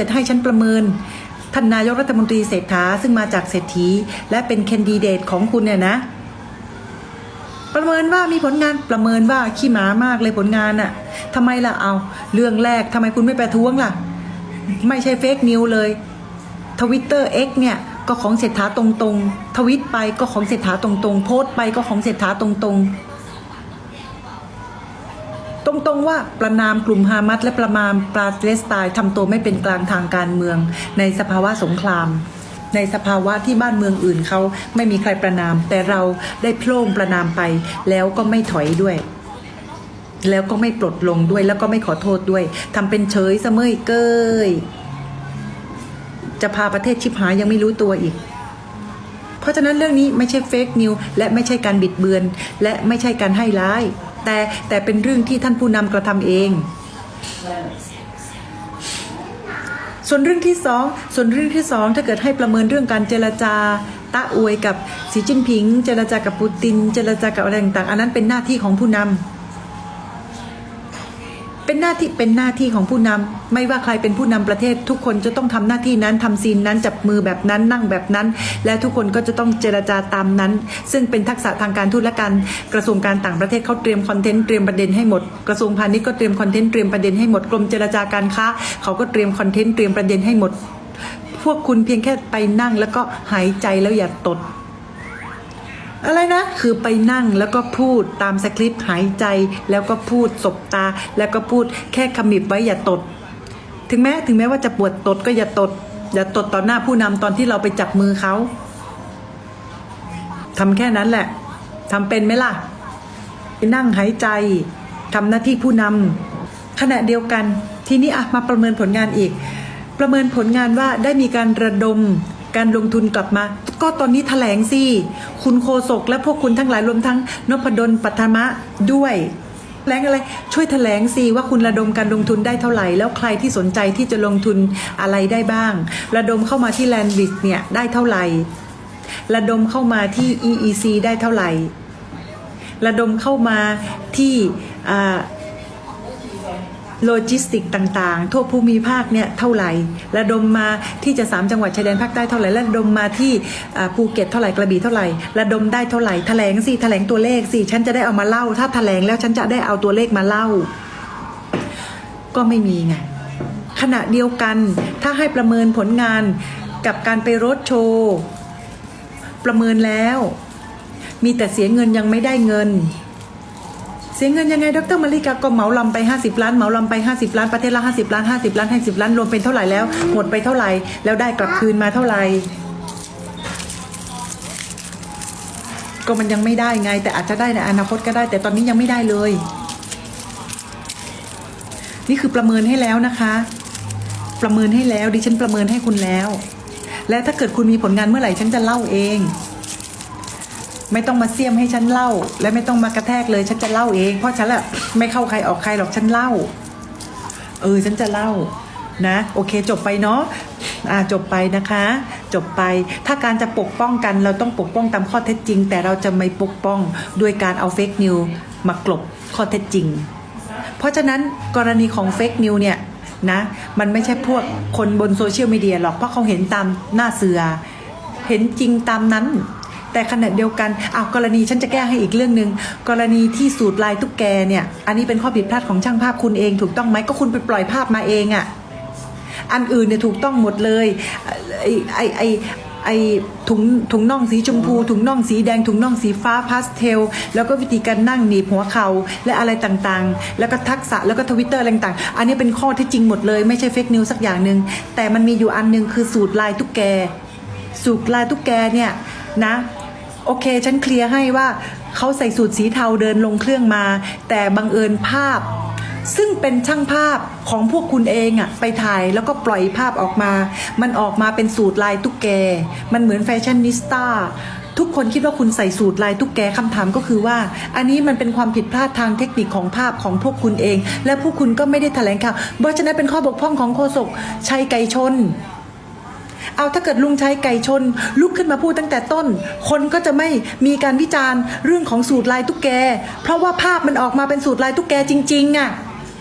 กิดให้ฉันประเมินท่านนายกรัฐมนตรีเศรษฐาซึ่งมาจากเศรษฐี และเป็นแคนดิเดตของคุณเนี่ยนะ ประเมินว่ามีผลงานประเมินว่าขี้หมามากเลยผลงานอะทำไมล่ะเอาเรื่องแรกทำไมคุณไม่ประท้วงล่ะ ไม่ใช่เฟกนิวเลยทวิตเตอร์ X เนี่ยก็ของเศรษฐาตรงๆทวิตไปก็ของเศรษฐาตรงๆ โพสต์ไปก็ของเศรษฐาตรงๆ ตรงๆว่าประนามกลุ่มฮามัสและประนามปาเลสไตน์ทำตัวไม่เป็นกลางทางการเมือง ในสภาวะสงคราม ในสภาวะที่บ้านเมืองอื่นเขาไม่มีใครประนาม แต่เราได้โพล่งประนามไปแล้วก็ไม่ถอยด้วย แล้วก็ไม่ปลดลงด้วย แล้วก็ไม่ขอโทษด้วยทำเป็นเฉยเสมยเกยจะพาประเทศชิบหายยังไม่รู้ตัวอีก เพราะฉะนั้นเรื่องนี้ไม่ใช่เฟกนิวและไม่ใช่การบิดเบือน และไม่ใช่การให้ร้าย แต่แต่เป็นเรื่องที่ท่านผู้นำกระทำเอง ส่วนเรื่องที่สองส่วนเรื่องที่สองถ้าเกิดให้ประเมินเรื่องการเจรจาตะอวยกับสีจิ้นผิง เจรจากับปูติน เจรจากับอะไรต่างๆอันนั้นเป็นหน้าที่ของผู้นำ เป็นหน้าที่เป็นหน้าที่ของผู้นำไม่ว่าใครเป็นผู้นำประเทศ ทุกคนจะต้องทำหน้าที่นั้นทำซีนนั้นจับมือแบบนั้นนั่งแบบนั้น และทุกคนก็จะต้องเจรจาตามนั้น ซึ่งเป็นทักษะทางการทูตและการกระทรวงการต่างประเทศเขาเตรียมคอนเทนต์เตรียมประเด็นให้หมดกระทรวงพาณิชย์ก็เตรียมคอนเทนต์เตรียมประเด็นให้หมดกรมเจรจาการค้าเขาก็เตรียมคอนเทนต์เตรียมประเด็นให้หมด พวกคุณเพียงแค่ไปนั่งแล้วก็หายใจแล้วอย่าตด อะไรนะ คือไปนั่งแล้วก็พูดตามสคริปต์หายใจ แล้วก็พูดสบตา แล้วก็พูดแค่ขมิบไว้อย่าตด ถึงแม้ถึงแม้ว่าจะปวดตดก็อย่าตด อย่าตดต่อหน้าผู้นำตอนที่เราไปจับมือเขาทำแค่นั้นแหละทำเป็นไหมล่ะไปนั่งหายใจทำหน้าที่ผู้นำขณะเดียวกัน ทีนี้อะมาประเมินผลงานอีก ประเมินผลงานว่าได้มีการระดม การลงทุนกลับมา ก็ตอนนี้แถลงสิคุณโคศกและพวกคุณทั้งหลายรวมทั้งนพดลปัทมะด้วยแถลงอะไร ช่วยแถลงสิว่าคุณระดมการลงทุนได้เท่าไหร่ แล้วใครที่สนใจที่จะลงทุนอะไรได้บ้าง ระดมเข้ามาที่แลนด์วิสเนี่ยได้เท่าไหร่ ระดมเข้ามาที่ EEC ได้เท่าไหร่ ระดมเข้ามาที่อ่า โลจิสติกต่างๆ ทั่วภูมิภาคเนี่ยเท่าไหร่ระดมมาที่จะสามจังหวัดชายแดนภาคใต้เท่าไหร่ระดมมาที่ภูเก็ตเท่าไหร่กระบี่เท่าไหร่ระดมได้เท่าไหร่แถลงสิแถลงตัวเลขสิฉันจะได้เอามาเล่า ถ้าแถลงแล้วฉันจะได้เอาตัวเลขมาเล่า ก็ไม่มีไงขณะเดียวกันถ้าให้ประเมินผลงานกับการไปรถโชว์ประเมินแล้ว มีแต่เสียเงินยังไม่ได้เงิน สียเงินยังไงดรมาริกาก็เหมาลำไป 50 ล้านเหมาลำไป 50 ล้านประเทศละ50 ล้าน 50 ล้าน 50 ล้านรวมเป็นเท่าไหร่แล้ว หมดไปเท่าไหร่ แล้วได้กลับคืนมาเท่าไหร่ก็มันยังไม่ได้ไง แต่อาจจะได้ในอนาคตก็ได้ แต่ตอนนี้ยังไม่ได้เลย นี่คือประเมินให้แล้วนะคะ ประเมินให้แล้วดิฉันประเมินให้คุณแล้ว และถ้าเกิดคุณมีผลงานเมื่อไหร่ฉันจะเล่าเอง ไม่ต้องมาเสียมให้ฉันเล่า และไม่ต้องมากระแทกเลยฉันจะเล่าเองเพราะฉันอะไม่เข้าใครออกใครหรอกฉันเล่า เออฉันจะเล่านะ โอเคจบไปเนาะอ่าจบไปนะคะ จบไปถ้าการจะปกป้องกันเราต้องปกป้องตามข้อเท็จจริง แต่เราจะไม่ปกป้องด้วยการเอาเฟกนิวมากลบข้อเท็จจริง เพราะฉะนั้นกรณีของเฟกนิวเนี่ยนะมันไม่ใช่พวกคนบนโซเชียลมีเดียหรอกเพราะเขาเห็นตามหน้าเสือ เห็นจริงตามนั้น แต่ขณะเดียวกันอ้าวกรณีฉันจะแก้ให้อีกเรื่องหนึ่งกรณีที่สูตรลายตุ๊กแกเนี่ย อันนี้เป็นข้อผิดพลาดของช่างภาพคุณเองถูกต้องไหมก็คุณไปปล่อยภาพมาเองอะ่ะอันอื่นเนี่ยถูกต้องหมดเลยไอไอไอไอถุงถุงน่องสีชมพู ถุงน่องสีแดงถุงน่องสีฟ้าพาสเทล แล้วก็วิธีการนั่งหนีบหัวเขา่าและอะไรต่างๆ แล้วก็ทักษะแล้วก็ทวิตเตอร์อะไรต่างๆ อันนี้เป็นข้อที่จริงหมดเลยไม่ใช่เฟกนิวสักอย่างหนึ่งแต่มันมีอยู่อันหนึงคือสูตรลายตุ๊กแก สูตรลายตุ๊กแกเนี่ยนะ โอเค ฉันเคลียร์ให้ว่าเขาใส่สูตรสีเทาเดินลงเครื่องมา แต่บังเอิญภาพ ซึ่งเป็นช่างภาพของพวกคุณเองอะไปถ่ายแล้วก็ปล่อยภาพออกมา มันออกมาเป็นสูตรลายตุ๊กแก มันเหมือนแฟชั่นนิสต้าทุกคนคิดว่าคุณใส่สูตรลายตุ๊กแกคำถามก็คือว่า อันนี้มันเป็นความผิดพลาดทางเทคนิคของภาพของพวกคุณเอง และพวกคุณก็ไม่ได้แถลงข่าวเพราะฉะนั้นเป็นข้อบกพร่องของโฆษกชัยไก่ชน เอาถ้าเกิดลุงชัยไก่ชน ลุกขึ้นมาพูดตั้งแต่ต้น คนก็จะไม่มีการวิจารณ์เรื่องของสูตรลายตุ๊กแก เพราะว่าภาพมันออกมาเป็นสูตรลายตุ๊กแกจริงๆอะ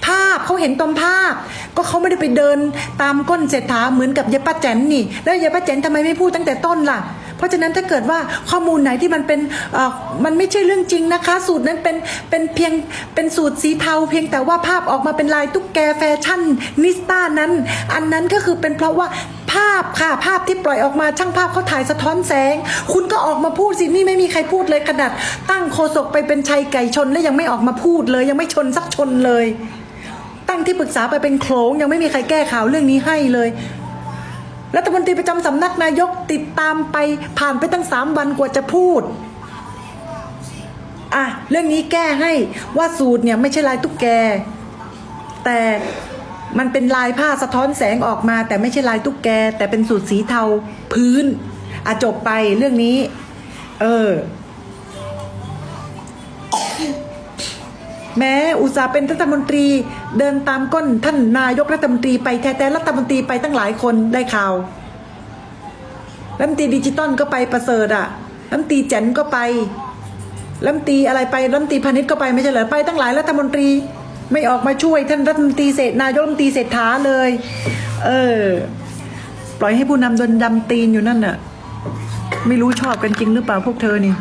ภภาพเขาเห็นตอมภาพ ก็เขาไม่ได้ไปเดินตามก้นเศรษฐาเหมือนกับยายป้าแจนนี่ แล้วยายป้าแจนทำไมไม่พูดตั้งแต่ต้นล่ะ เพราะฉะนั้นถ้าเกิดว่าข้อมูลไหนที่มันเป็นมันไม่ใช่เรื่องจริงนะคะ สูตรนั้นเป็นเป็นเพียงเป็นสูตรสีเทา เพียงแต่ว่าภาพออกมาเป็นลายตุ๊กแกแฟชั่นนิสต้านั้น อันนั้นก็คือเป็นเพราะว่า ภาพค่ะ ภาพที่ปล่อยออกมาช่างภาพเขาถ่ายสะท้อนแสง คุณก็ออกมาพูดสินี่ไม่มีใครพูดเลยขนาดตั้งโคศกไปเป็นชัยไก่ชนแล้วยังไม่ออกมาพูดเลย ยังไม่ชนสักชนเลย ตั้งที่ปรึกษาไปเป็นโครงยังไม่มีใครแก้ข่าวเรื่องนี้ให้เลยรัฐมนตรีประจำสำนักนายกติดตามไปผ่านไปตั้งสามวันกว่าจะพูดอะเรื่องนี้แก้ให้ว่าสูตรเนี่ยไม่ใช่ลายตุ๊กแก แต่ มันเป็นลายผ้าสะท้อนแสงออกมา แต่ไม่ใช่ลายตุ๊กแก แต่เป็นสูตรสีเทาพื้นอะจบไปเรื่องนี้ เออ แม้อุตสาห์เป็นรัฐมนตรีเดินตามก้นท่านนายกรัฐมนตรีไปแท้แต่รัฐมนตรีไปตั้งหลายคนได้ข่าวรัฐมนตรีดิจิตอลก็ไปประเสริฐอะรัฐมนตรีแจนก็ไปรัฐมนตรีอะไรไปรัฐมนตรีพาณิชย์ก็ไปไม่ใช่เหรอไปตั้งหลายรัฐมนตรี ไม่ออกมาช่วยท่านรัฐมนตรีเศรษนายกรัฐมนตรีเศรษฐาเลย เออ ปล่อยให้ผู้นำโดนดำตีนอยู่นั่นน่ะ ไม่รู้ชอบกันจริงหรือเปล่าพวกเธอนี่